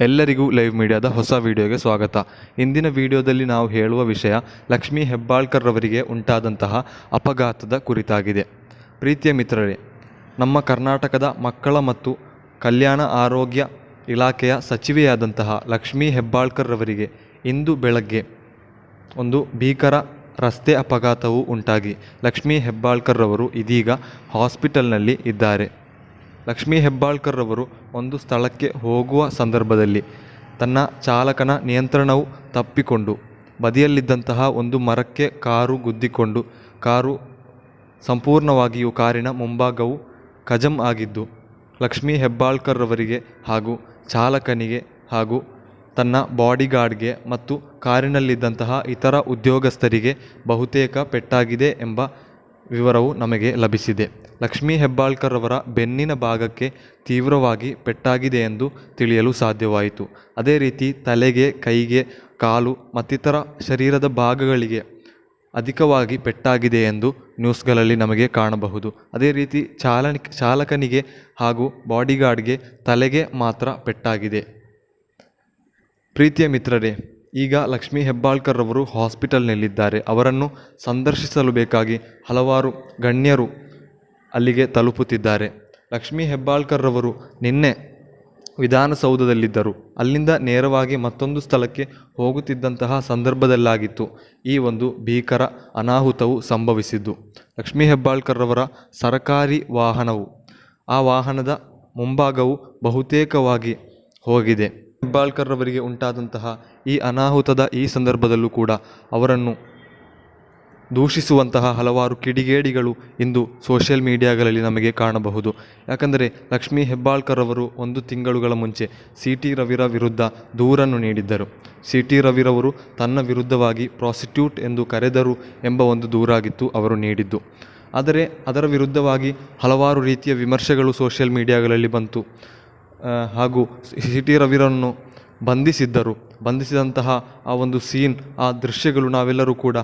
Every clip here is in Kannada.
ಎಲ್ಲರಿಗೂ ಲೈವ್ ಮೀಡಿಯಾದ ಹೊಸ ವಿಡಿಯೋಗೆ ಸ್ವಾಗತ. ಇಂದಿನ ವಿಡಿಯೋದಲ್ಲಿ ನಾವು ಹೇಳುವ ವಿಷಯ ಲಕ್ಷ್ಮೀ ಹೆಬ್ಬಾಳ್ಕರ್ ರವರಿಗೆ ಉಂಟಾದಂತಹ ಅಪಘಾತದ ಕುರಿತಾಗಿದೆ. ಪ್ರೀತಿಯ ಮಿತ್ರರೇ, ನಮ್ಮ ಕರ್ನಾಟಕದ ಮಕ್ಕಳ ಮತ್ತು ಕಲ್ಯಾಣ ಆರೋಗ್ಯ ಇಲಾಖೆಯ ಸಚಿವೆಯಾದಂತಹ ಲಕ್ಷ್ಮೀ ಹೆಬ್ಬಾಳ್ಕರ್ ರವರಿಗೆ ಇಂದು ಬೆಳಗ್ಗೆ ಒಂದು ಭೀಕರ ರಸ್ತೆ ಅಪಘಾತವು ಉಂಟಾಗಿ ಲಕ್ಷ್ಮೀ ಹೆಬ್ಬಾಳ್ಕರ್ ರವರು ಇದೀಗ ಹಾಸ್ಪಿಟಲ್ನಲ್ಲಿ ಇದ್ದಾರೆ. ಲಕ್ಷ್ಮೀ ಹೆಬ್ಬಾಳ್ಕರ್ ರವರು ಒಂದು ಸ್ಥಳಕ್ಕೆ ಹೋಗುವ ಸಂದರ್ಭದಲ್ಲಿ ತನ್ನ ಚಾಲಕನ ನಿಯಂತ್ರಣವು ತಪ್ಪಿಕೊಂಡು ಬದಿಯಲ್ಲಿದ್ದಂತಹ ಒಂದು ಮರಕ್ಕೆ ಕಾರು ಗುದ್ದಿಕೊಂಡು ಕಾರು ಸಂಪೂರ್ಣವಾಗಿಯೂ ಕಾರಿನ ಮುಂಭಾಗವು ಕಜಂ ಆಗಿದ್ದು, ಲಕ್ಷ್ಮೀ ಹೆಬ್ಬಾಳ್ಕರ್ ರವರಿಗೆ ಹಾಗೂ ಚಾಲಕನಿಗೆ ಹಾಗೂ ತನ್ನ ಬಾಡಿಗಾರ್ಡ್ಗೆ ಮತ್ತು ಕಾರಿನಲ್ಲಿದ್ದಂತಹ ಇತರ ಉದ್ಯೋಗಸ್ಥರಿಗೆ ಬಹುತೇಕ ಪೆಟ್ಟಾಗಿದೆ ಎಂಬ ವಿವರವು ನಮಗೆ ಲಭಿಸಿದೆ. ಲಕ್ಷ್ಮೀ ಹೆಬ್ಬಾಳ್ಕರ್ ಅವರ ಬೆನ್ನಿನ ಭಾಗಕ್ಕೆ ತೀವ್ರವಾಗಿ ಪೆಟ್ಟಾಗಿದೆ ಎಂದು ತಿಳಿಯಲು ಸಾಧ್ಯವಾಯಿತು. ಅದೇ ರೀತಿ ತಲೆಗೆ, ಕೈಗೆ, ಕಾಲು ಮತ್ತಿತರ ಶರೀರದ ಭಾಗಗಳಿಗೆ ಅಧಿಕವಾಗಿ ಪೆಟ್ಟಾಗಿದೆ ಎಂದು ನ್ಯೂಸ್ಗಳಲ್ಲಿ ನಮಗೆ ಕಾಣಬಹುದು. ಅದೇ ರೀತಿ ಚಾಲನ, ಚಾಲಕನಿಗೆ ಹಾಗೂ ಬಾಡಿಗಾರ್ಡ್ಗೆ ತಲೆಗೆ ಮಾತ್ರ ಪೆಟ್ಟಾಗಿದೆ. ಪ್ರೀತಿಯ ಮಿತ್ರರೇ, ಈಗ ಲಕ್ಷ್ಮೀ ಹೆಬ್ಬಾಳ್ಕರ್ ಅವರು ಹಾಸ್ಪಿಟಲ್ನಲ್ಲಿದ್ದಾರೆ. ಅವರನ್ನು ಸಂದರ್ಶಿಸಲು ಬೇಕಾಗಿ ಹಲವಾರು ಗಣ್ಯರು ಅಲ್ಲಿಗೆ ತಲುಪುತ್ತಿದ್ದಾರೆ. ಲಕ್ಷ್ಮೀ ಹೆಬ್ಬಾಳ್ಕರ್ರವರು ನಿನ್ನೆ ವಿಧಾನಸೌಧದಲ್ಲಿದ್ದರು. ಅಲ್ಲಿಂದ ನೇರವಾಗಿ ಮತ್ತೊಂದು ಸ್ಥಳಕ್ಕೆ ಹೋಗುತ್ತಿದ್ದಂತಹ ಸಂದರ್ಭದಲ್ಲಾಗಿತ್ತು. ಈ ಒಂದು ಭೀಕರ ಅನಾಹುತವು ಸಂಭವಿಸಿದ್ದು. ಲಕ್ಷ್ಮೀ ಹೆಬ್ಬಾಳ್ಕರ್ರವರ ಸರಕಾರಿ ವಾಹನವು ಆ ವಾಹನದ ಮುಂಭಾಗವು ಬಹುತೇಕವಾಗಿ ಹೋಗಿದೆ. ಹೆಬ್ಬಾಳ್ಕರ್ರವರಿಗೆ ಉಂಟಾದಂತಹ ಈ ಅನಾಹುತದ ಈ ಸಂದರ್ಭದಲ್ಲೂ ಕೂಡ ಅವರನ್ನು ದೂಷಿಸುವಂತಹ ಹಲವಾರು ಕಿಡಿಗೇಡಿಗಳು ಇಂದು ಸೋಷಿಯಲ್ ಮೀಡಿಯಾಗಳಲ್ಲಿ ನಮಗೆ ಕಾಣಬಹುದು. ಯಾಕಂದರೆ ಲಕ್ಷ್ಮೀ ಹೆಬ್ಬಾಳ್ಕರ್ ಅವರು ಒಂದು ತಿಂಗಳುಗಳ ಮುಂಚೆ ಸಿ ಟಿ ರವಿರ ವಿರುದ್ಧ ದೂರನ್ನು ನೀಡಿದ್ದರು. ಸಿ ಟಿ ರವಿರವರು ತನ್ನ ವಿರುದ್ಧವಾಗಿ ಪ್ರಾಸಿಕ್ಯೂಟ್ ಎಂದು ಕರೆದರು ಎಂಬ ಒಂದು ದೂರಾಗಿತ್ತು ಅವರು ನೀಡಿದ್ದು. ಆದರೆ ಅದರ ವಿರುದ್ಧವಾಗಿ ಹಲವಾರು ರೀತಿಯ ವಿಮರ್ಶೆಗಳು ಸೋಷಿಯಲ್ ಮೀಡಿಯಾಗಳಲ್ಲಿ ಬಂತು. ಹಾಗೂ ಸಿ ಟಿ ರವಿರನ್ನು ಬಂಧಿಸಿದ್ದರು. ಬಂಧಿಸಿದಂತಹ ಆ ಒಂದು ಸೀನ್, ಆ ದೃಶ್ಯಗಳು ನಾವೆಲ್ಲರೂ ಕೂಡ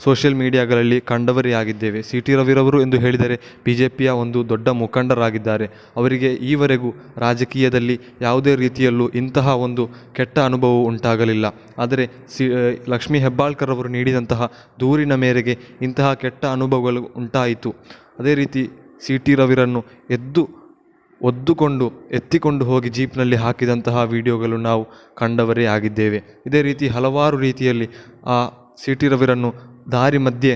ಸೋಷಿಯಲ್ ಮೀಡಿಯಾಗಳಲ್ಲಿ ಕಂಡವರೇ ಆಗಿದ್ದೇವೆ ಸಿ ಟಿ ರವಿರವರು ಎಂದು ಹೇಳಿದರೆ ಬಿ ಜೆ ಪಿಯ ಒಂದು ದೊಡ್ಡ ಮುಖಂಡರಾಗಿದ್ದಾರೆ. ಅವರಿಗೆ ಈವರೆಗೂ ರಾಜಕೀಯದಲ್ಲಿ ಯಾವುದೇ ರೀತಿಯಲ್ಲೂ ಇಂತಹ ಒಂದು ಕೆಟ್ಟ ಅನುಭವವು ಉಂಟಾಗಲಿಲ್ಲ. ಆದರೆ ಸಿ ಲಕ್ಷ್ಮೀ ಹೆಬ್ಬಾಳ್ಕರ್ ಅವರು ನೀಡಿದಂತಹ ದೂರಿನ ಮೇರೆಗೆ ಇಂತಹ ಕೆಟ್ಟ ಅನುಭವಗಳು ಉಂಟಾಯಿತು. ಅದೇ ರೀತಿ ಸಿ ಟಿ ರವಿರನ್ನು ಎದ್ದು, ಒದ್ದುಕೊಂಡು, ಎತ್ತಿಕೊಂಡು ಹೋಗಿ ಜೀಪ್ನಲ್ಲಿ ಹಾಕಿದಂತಹ ವಿಡಿಯೋಗಳು ನಾವು ಕಂಡವರೇ ಆಗಿದ್ದೇವೆ. ಇದೇ ರೀತಿ ಹಲವಾರು ರೀತಿಯಲ್ಲಿ ಆ ಸಿ ಟಿ ರವಿರನ್ನು ದಾರಿ ಮಧ್ಯೆ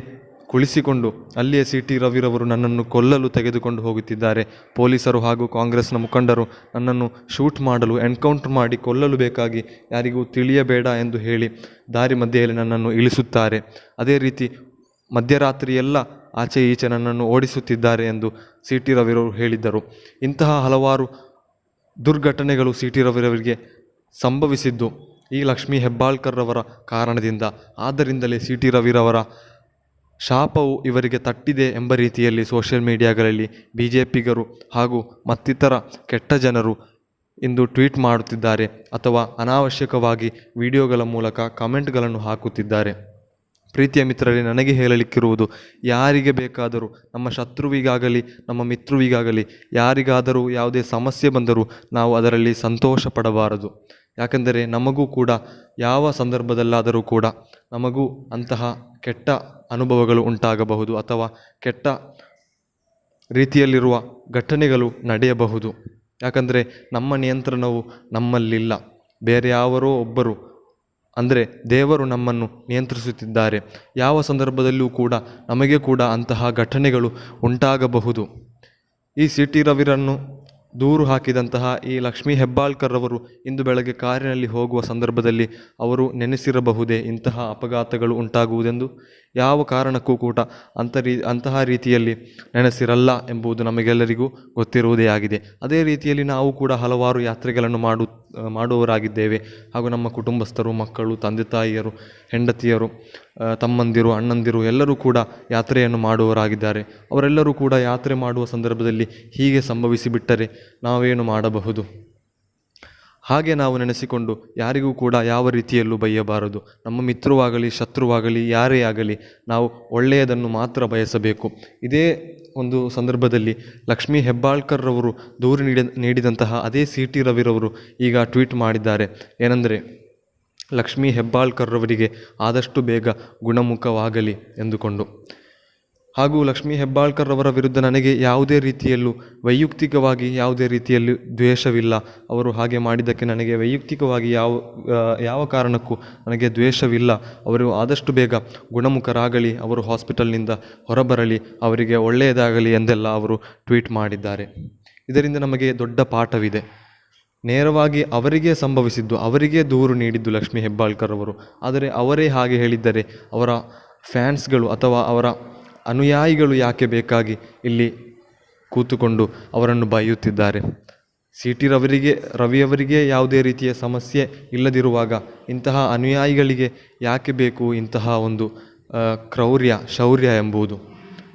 ಕುಳಿಸಿಕೊಂಡು ಅಲ್ಲಿಯ ಸಿ ಟಿ ರವಿರವರು ನನ್ನನ್ನು ಕೊಲ್ಲಲು ತೆಗೆದುಕೊಂಡು ಹೋಗುತ್ತಿದ್ದಾರೆ. ಪೊಲೀಸರು ಹಾಗೂ ಕಾಂಗ್ರೆಸ್ನ ಮುಖಂಡರು ನನ್ನನ್ನು ಶೂಟ್ ಮಾಡಲು, ಎನ್ಕೌಂಟರ್ ಮಾಡಿ ಕೊಲ್ಲಲು ಬೇಕಾಗಿ ಯಾರಿಗೂ ತಿಳಿಯಬೇಡ ಎಂದು ಹೇಳಿ ದಾರಿ ಮಧ್ಯೆಯಲ್ಲಿ ನನ್ನನ್ನು ಇಳಿಸುತ್ತಾರೆ. ಅದೇ ರೀತಿ ಮಧ್ಯರಾತ್ರಿಯೆಲ್ಲ ಆಚೆ ಈಚೆ ನನ್ನನ್ನು ಓಡಿಸುತ್ತಿದ್ದಾರೆ ಎಂದು ಸಿ ಟಿ ರವಿರವರು ಹೇಳಿದ್ದರು. ಇಂತಹ ಹಲವಾರು ದುರ್ಘಟನೆಗಳು ಸಿ ಟಿ ರವಿರವರಿಗೆ ಸಂಭವಿಸಿದ್ದು. ಈ ಲಕ್ಷ್ಮೀ ಹೆಬ್ಬಾಳ್ಕರ್ ರವರ ಕಾರಣದಿಂದ ಆದ್ದರಿಂದಲೇ ಸಿ ಟಿ ರವಿರವರ ಶಾಪವು ಇವರಿಗೆ ತಟ್ಟಿದೆ ಎಂಬ ರೀತಿಯಲ್ಲಿ ಸೋಷಿಯಲ್ ಮೀಡಿಯಾಗಳಲ್ಲಿ ಬಿ ಜೆ ಪಿಗರು ಹಾಗೂ ಮತ್ತಿತರ ಕೆಟ್ಟ ಜನರು ಇಂದು ಟ್ವೀಟ್ ಮಾಡುತ್ತಿದ್ದಾರೆ ಅಥವಾ ಅನಾವಶ್ಯಕವಾಗಿ ವಿಡಿಯೋಗಳ ಮೂಲಕ ಕಮೆಂಟ್ಗಳನ್ನು ಹಾಕುತ್ತಿದ್ದಾರೆ. ಪ್ರೀತಿಯ ಮಿತ್ರರೇ, ನನಗೆ ಹೇಳಲಿಕ್ಕಿರುವುದು, ಯಾರಿಗೆ ಬೇಕಾದರೂ ನಮ್ಮ ಶತ್ರುವಿಗಾಗಲಿ, ನಮ್ಮ ಮಿತ್ರುವಿಗಾಗಲಿ ಯಾರಿಗಾದರೂ ಯಾವುದೇ ಸಮಸ್ಯೆ ಬಂದರೂ ನಾವು ಅದರಲ್ಲಿ ಸಂತೋಷ ಪಡಬಾರದು ಯಾಕೆಂದರೆ ನಮಗೂ ಕೂಡ ಯಾವ ಸಂದರ್ಭದಲ್ಲಾದರೂ ಕೂಡ ನಮಗೂ ಅಂತಹ ಕೆಟ್ಟ ಅನುಭವಗಳು ಉಂಟಾಗಬಹುದು ಅಥವಾ ಕೆಟ್ಟ ರೀತಿಯಲ್ಲಿರುವ ಘಟನೆಗಳು ನಡೆಯಬಹುದು. ಯಾಕಂದರೆ ನಮ್ಮ ನಿಯಂತ್ರಣವು ನಮ್ಮಲ್ಲಿಲ್ಲ. ಬೇರೆ ಯಾವರೋ ಒಬ್ಬರು, ಅಂದರೆ ದೇವರು ನಮ್ಮನ್ನು ನಿಯಂತ್ರಿಸುತ್ತಿದ್ದಾರೆ. ಯಾವ ಸಂದರ್ಭದಲ್ಲೂ ಕೂಡ ನಮಗೆ ಕೂಡ ಅಂತಹ ಘಟನೆಗಳು ಉಂಟಾಗಬಹುದು. ಈ ಸಿ ಟಿ ರವಿರನ್ನು ದೂರು ಹಾಕಿದಂತಹ ಈ ಲಕ್ಷ್ಮೀ ಹೆಬ್ಬಾಳ್ಕರ್ ಅವರು ಇಂದು ಬೆಳಗ್ಗೆ ಕಾರಿನಲ್ಲಿ ಹೋಗುವ ಸಂದರ್ಭದಲ್ಲಿ ಅವರು ನೆನೆಸಿರಬಹುದೇ ಇಂತಹ ಅಪಘಾತಗಳು ಉಂಟಾಗುವುದೆಂದು? ಯಾವ ಕಾರಣಕ್ಕೂ ಕೂಡ ಅಂಥ ರೀ, ಅಂತಹ ರೀತಿಯಲ್ಲಿ ನೆನೆಸಿರಲ್ಲ ಎಂಬುದು ನಮಗೆಲ್ಲರಿಗೂ ಗೊತ್ತಿರುವುದೇ ಆಗಿದೆ. ಅದೇ ರೀತಿಯಲ್ಲಿ ನಾವು ಕೂಡ ಹಲವಾರು ಯಾತ್ರೆಗಳನ್ನು ಮಾಡು, ಮಾಡುವವರಾಗಿದ್ದೇವೆ. ಹಾಗೂ ನಮ್ಮ ಕುಟುಂಬಸ್ಥರು, ಮಕ್ಕಳು, ತಂದೆ ತಾಯಿಯರು, ಹೆಂಡತಿಯರು ತಮ್ಮಂದಿರು, ಅಣ್ಣಂದಿರು ಎಲ್ಲರೂ ಕೂಡ ಯಾತ್ರೆಯನ್ನು ಮಾಡುವವರಾಗಿದ್ದಾರೆ. ಅವರೆಲ್ಲರೂ ಕೂಡ ಯಾತ್ರೆ ಮಾಡುವ ಸಂದರ್ಭದಲ್ಲಿ ಹೀಗೆ ಸಂಭವಿಸಿಬಿಟ್ಟರೆ ನಾವೇನು ಮಾಡಬಹುದು? ಹಾಗೆ ನಾವು ನೆನೆಸಿಕೊಂಡು ಯಾರಿಗೂ ಕೂಡ ಯಾವ ರೀತಿಯಲ್ಲೂ ಬೈಯಬಾರದು. ನಮ್ಮ ಮಿತ್ರವಾಗಲಿ, ಶತ್ರುವಾಗಲಿ, ಯಾರೇ ಆಗಲಿ ನಾವು ಒಳ್ಳೆಯದನ್ನು ಮಾತ್ರ ಬಯಸಬೇಕು. ಇದೇ ಒಂದು ಸಂದರ್ಭದಲ್ಲಿ ಲಕ್ಷ್ಮೀ ಹೆಬ್ಬಾಳ್ಕರ್ ರವರು ದೂರು ನೀಡಿ, ನೀಡಿದಂತಹ ಅದೇ ಸಿ ಟಿ ರವಿರವರು ಈಗ ಟ್ವೀಟ್ ಮಾಡಿದ್ದಾರೆ. ಏನೆಂದರೆ, ಲಕ್ಷ್ಮೀ ಹೆಬ್ಬಾಳ್ಕರ್ ರವರಿಗೆ ಆದಷ್ಟು ಬೇಗ ಗುಣಮುಖವಾಗಲಿ ಎಂದುಕೊಂಡು. ಹಾಗೂ ಲಕ್ಷ್ಮೀ ಹೆಬ್ಬಾಳ್ಕರ್ ಅವರ ವಿರುದ್ಧ ನನಗೆ ಯಾವುದೇ ರೀತಿಯಲ್ಲೂ ವೈಯಕ್ತಿಕವಾಗಿ ಯಾವುದೇ ರೀತಿಯಲ್ಲಿ ದ್ವೇಷವಿಲ್ಲ. ಅವರು ಹಾಗೆ ಮಾಡಿದ್ದಕ್ಕೆ ನನಗೆ ವೈಯಕ್ತಿಕವಾಗಿ ಯಾವ ಯಾವ ಕಾರಣಕ್ಕೂ ನನಗೆ ದ್ವೇಷವಿಲ್ಲ. ಅವರು ಆದಷ್ಟು ಬೇಗ ಗುಣಮುಖರಾಗಲಿ, ಅವರು ಹಾಸ್ಪಿಟಲ್ನಿಂದ ಹೊರಬರಲಿ, ಅವರಿಗೆ ಒಳ್ಳೆಯದಾಗಲಿ ಎಂದೆಲ್ಲ ಅವರು ಟ್ವೀಟ್ ಮಾಡಿದ್ದಾರೆ. ಇದರಿಂದ ನಮಗೆ ದೊಡ್ಡ ಪಾಠವಿದೆ. ನೇರವಾಗಿ ಅವರಿಗೆ ಸಂಭವಿಸಿದ್ದು, ಅವರಿಗೆ ದೂರು ನೀಡಿದ್ದು ಲಕ್ಷ್ಮೀ ಹೆಬ್ಬಾಳ್ಕರ್ ಅವರು. ಆದರೆ ಅವರೇ ಹಾಗೆ ಹೇಳಿದ್ದರೆ ಅವರ ಫ್ಯಾನ್ಸ್ಗಳು ಅಥವಾ ಅವರ ಅನುಯಾಯಿಗಳು ಯಾಕೆ ಬೇಕಾಗಿ ಇಲ್ಲಿ ಕೂತುಕೊಂಡು ಅವರನ್ನು ಬೈಯುತ್ತಿದ್ದಾರೆ? ಸಿ ಟಿ ರವರಿಗೆ, ರವಿಯವರಿಗೆ ಯಾವುದೇ ರೀತಿಯ ಸಮಸ್ಯೆ ಇಲ್ಲದಿರುವಾಗ ಇಂತಹ ಅನುಯಾಯಿಗಳಿಗೆ ಯಾಕೆ ಬೇಕು ಇಂತಹ ಒಂದು ಕ್ರೌರ್ಯ, ಶೌರ್ಯ ಎಂಬುದು?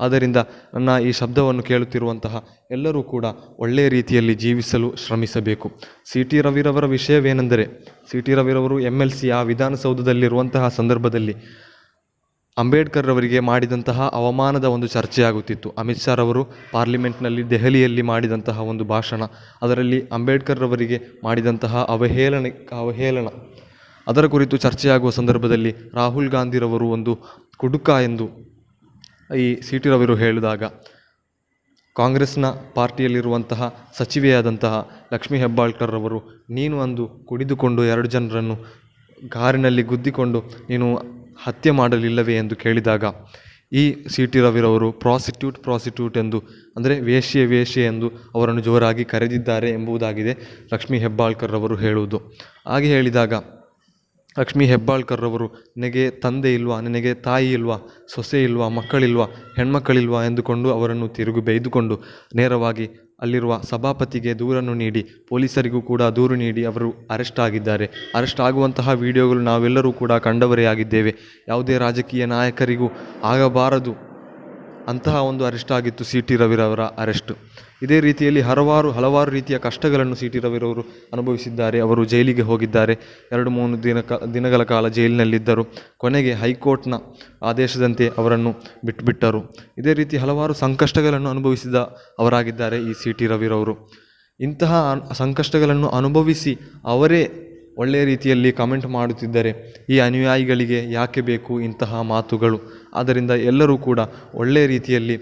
ಆದ್ದರಿಂದ ನನ್ನ ಈ ಶಬ್ದವನ್ನು ಕೇಳುತ್ತಿರುವಂತಹ ಎಲ್ಲರೂ ಕೂಡ ಒಳ್ಳೆಯ ರೀತಿಯಲ್ಲಿ ಜೀವಿಸಲು ಶ್ರಮಿಸಬೇಕು. ಸಿ ಟಿ ರವಿರವರ ವಿಷಯವೇನೆಂದರೆ ಸಿ ಟಿ ರವಿರವರು ಎಂ ಎಲ್ ಸಿ ಆ ವಿಧಾನಸೌಧದಲ್ಲಿರುವಂತಹ ಸಂದರ್ಭದಲ್ಲಿ ಅಂಬೇಡ್ಕರ್ ಅವರಿಗೆ ಮಾಡಿದಂತಹ ಅವಮಾನದ ಒಂದು ಚರ್ಚೆಯಾಗುತ್ತಿತ್ತು. ಅಮಿತ್ ಶಾ ರವರು ಪಾರ್ಲಿಮೆಂಟ್ನಲ್ಲಿ ದೆಹಲಿಯಲ್ಲಿ ಮಾಡಿದಂತಹ ಒಂದು ಭಾಷಣ, ಅದರಲ್ಲಿ ಅಂಬೇಡ್ಕರ್ ರವರಿಗೆ ಮಾಡಿದಂತಹ ಅವಹೇಳನ ಅವಹೇಳನ, ಅದರ ಕುರಿತು ಚರ್ಚೆಯಾಗುವ ಸಂದರ್ಭದಲ್ಲಿ ರಾಹುಲ್ ಗಾಂಧಿರವರು ಒಂದು ಕುಡುಕ ಎಂದು ಈ ಸಿ ಟಿ ರವರು ಹೇಳಿದಾಗ, ಕಾಂಗ್ರೆಸ್ನ ಪಾರ್ಟಿಯಲ್ಲಿರುವಂತಹ ಸಚಿವೆಯಾದಂತಹ ಲಕ್ಷ್ಮೀ ಹೆಬ್ಬಾಳ್ಕರ್ ರವರು ನೀನು ಅಂದು ಕುಡಿದುಕೊಂಡು ಎರಡು ಜನರನ್ನು ಕಾರಿನಲ್ಲಿ ಗುದ್ದಿಕೊಂಡು, ನೀನು ಹತ್ಯೆ ಮಾಡಲಿಲ್ಲವೇ ಎಂದು ಕೇಳಿದಾಗ ಈ ಸಿ ಟಿ ರವಿರವರು ಪ್ರಾಸಿಟ್ಯೂಟ್ ಪ್ರಾಸಿಟ್ಯೂಟ್ ಎಂದು, ಅಂದರೆ ವೇಶ್ಯೆ ವೇಶ್ಯೆ ಎಂದು ಅವರನ್ನು ಜೋರಾಗಿ ಕರೆದಿದ್ದಾರೆ ಎಂಬುದಾಗಿದೆ ಲಕ್ಷ್ಮೀ ಹೆಬ್ಬಾಳ್ಕರ್ ರವರು ಹೇಳುವುದು. ಹಾಗೆ ಹೇಳಿದಾಗ, ಲಕ್ಷ್ಮೀ ಹೆಬ್ಬಾಳ್ಕರ್ ಅವರು ನಿನಗೆ ತಂದೆ ಇಲ್ವಾ, ನಿನಗೆ ತಾಯಿ ಇಲ್ವಾ, ಸೊಸೆ ಇಲ್ವಾ, ಮಕ್ಕಳಿಲ್ವಾ, ಹೆಣ್ಮಕ್ಕಳಿಲ್ವಾ ಎಂದುಕೊಂಡು ಅವರನ್ನು ತಿರುಗಿ ಬೈದುಕೊಂಡು ನೇರವಾಗಿ ಅಲ್ಲಿರುವ ಸಭಾಪತಿಗೆ ದೂರನ್ನು ನೀಡಿ, ಪೊಲೀಸರಿಗೂ ಕೂಡ ದೂರು ನೀಡಿ ಅವರು ಅರೆಸ್ಟ್ ಆಗಿದ್ದಾರೆ. ಅರೆಸ್ಟ್ ಆಗುವಂತಹ ವಿಡಿಯೋಗಳು ನಾವೆಲ್ಲರೂ ಕೂಡ ಕಂಡವರೇ ಆಗಿದ್ದೇವೆ. ಯಾವುದೇ ರಾಜಕೀಯ ನಾಯಕರಿಗೂ ಆಗಬಾರದು. ಅಂತಹ ಒಂದು ಅರೆಸ್ಟ್ ಆಗಿತ್ತು ಸಿ ಟಿ ರವಿರವರ ಅರೆಸ್ಟ್. ಇದೇ ರೀತಿಯಲ್ಲಿ ಹಲವಾರು ಹಲವಾರು ರೀತಿಯ ಕಷ್ಟಗಳನ್ನು ಸಿ ಟಿ ರವಿರವರು ಅನುಭವಿಸಿದ್ದಾರೆ. ಅವರು ಜೈಲಿಗೆ ಹೋಗಿದ್ದಾರೆ. ಎರಡು, ಮೂರು ದಿನ ದಿನಗಳ ಕಾಲ ಜೈಲಿನಲ್ಲಿದ್ದರು. ಕೊನೆಗೆ ಹೈಕೋರ್ಟ್ನ ಆದೇಶದಂತೆ ಅವರನ್ನು ಬಿಟ್ಟುಬಿಟ್ಟರು ಇದೇ ರೀತಿ ಹಲವಾರು ಸಂಕಷ್ಟಗಳನ್ನು ಅನುಭವಿಸಿದ ಅವರಾಗಿದ್ದಾರೆ ಈ ಸಿ ಟಿ ರವಿರವರು ಇಂತಹ ಸಂಕಷ್ಟಗಳನ್ನು ಅನುಭವಿಸಿ ಅವರೇ ಒಳ್ಳೆಯ ರೀತಿಯಲ್ಲಿ ಕಮೆಂಟ್ ಮಾಡುತ್ತಿದ್ದರೆ ಈ ಅನುಯಾಯಿಗಳಿಗೆ ಯಾಕೆ ಬೇಕು ಇಂತಹ ಮಾತುಗಳು? ಆದ್ದರಿಂದ ಎಲ್ಲರೂ ಕೂಡ ಒಳ್ಳೆಯ ರೀತಿಯಲ್ಲಿ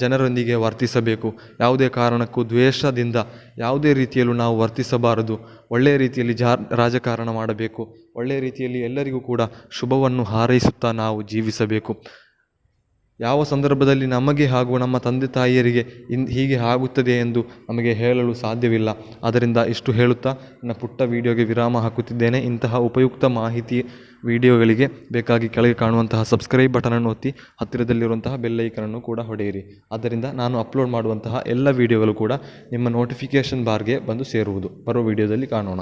ಜನರೊಂದಿಗೆ ವರ್ತಿಸಬೇಕು. ಯಾವುದೇ ಕಾರಣಕ್ಕೂ ದ್ವೇಷದಿಂದ ಯಾವುದೇ ರೀತಿಯಲ್ಲೂ ನಾವು ವರ್ತಿಸಬಾರದು. ಒಳ್ಳೆಯ ರೀತಿಯಲ್ಲಿ ಜಾ, ರಾಜಕಾರಣ ಮಾಡಬೇಕು. ಒಳ್ಳೆಯ ರೀತಿಯಲ್ಲಿ ಎಲ್ಲರಿಗೂ ಕೂಡ ಶುಭವನ್ನು ಹಾರೈಸುತ್ತಾ ನಾವು ಜೀವಿಸಬೇಕು. ಯಾವ ಸಂದರ್ಭದಲ್ಲಿ ನಮಗೆ ಹಾಗೂ ನಮ್ಮ ತಂದೆ ತಾಯಿಯರಿಗೆ ಇನ್ ಹೀಗೆ ಆಗುತ್ತದೆ ಎಂದು ನಮಗೆ ಹೇಳಲು ಸಾಧ್ಯವಿಲ್ಲ. ಆದ್ದರಿಂದ ಇಷ್ಟು ಹೇಳುತ್ತಾ ನನ್ನ ಪುಟ್ಟ ವಿಡಿಯೋಗೆ ವಿರಾಮ ಹಾಕುತ್ತಿದ್ದೇನೆ. ಇಂತಹ ಉಪಯುಕ್ತ ಮಾಹಿತಿ ವಿಡಿಯೋಗಳಿಗೆ ಬೇಕಾಗಿ ಕೆಳಗೆ ಕಾಣುವಂತಹ ಸಬ್ಸ್ಕ್ರೈಬ್ ಬಟನನ್ನು ಒತ್ತಿ, ಹತ್ತಿರದಲ್ಲಿರುವಂತಹ ಬೆಲ್ಲೈಕನನ್ನು ಕೂಡ ಹೊಡೆಯಿರಿ. ಆದ್ದರಿಂದ ನಾನು ಅಪ್ಲೋಡ್ ಮಾಡುವಂತಹ ಎಲ್ಲ ವೀಡಿಯೋಗಳು ಕೂಡ ನಿಮ್ಮ ನೋಟಿಫಿಕೇಷನ್ ಬಾರ್ಗೆ ಬಂದು ಸೇರುವುದು. ಬರೋ ವಿಡಿಯೋದಲ್ಲಿ ಕಾಣೋಣ.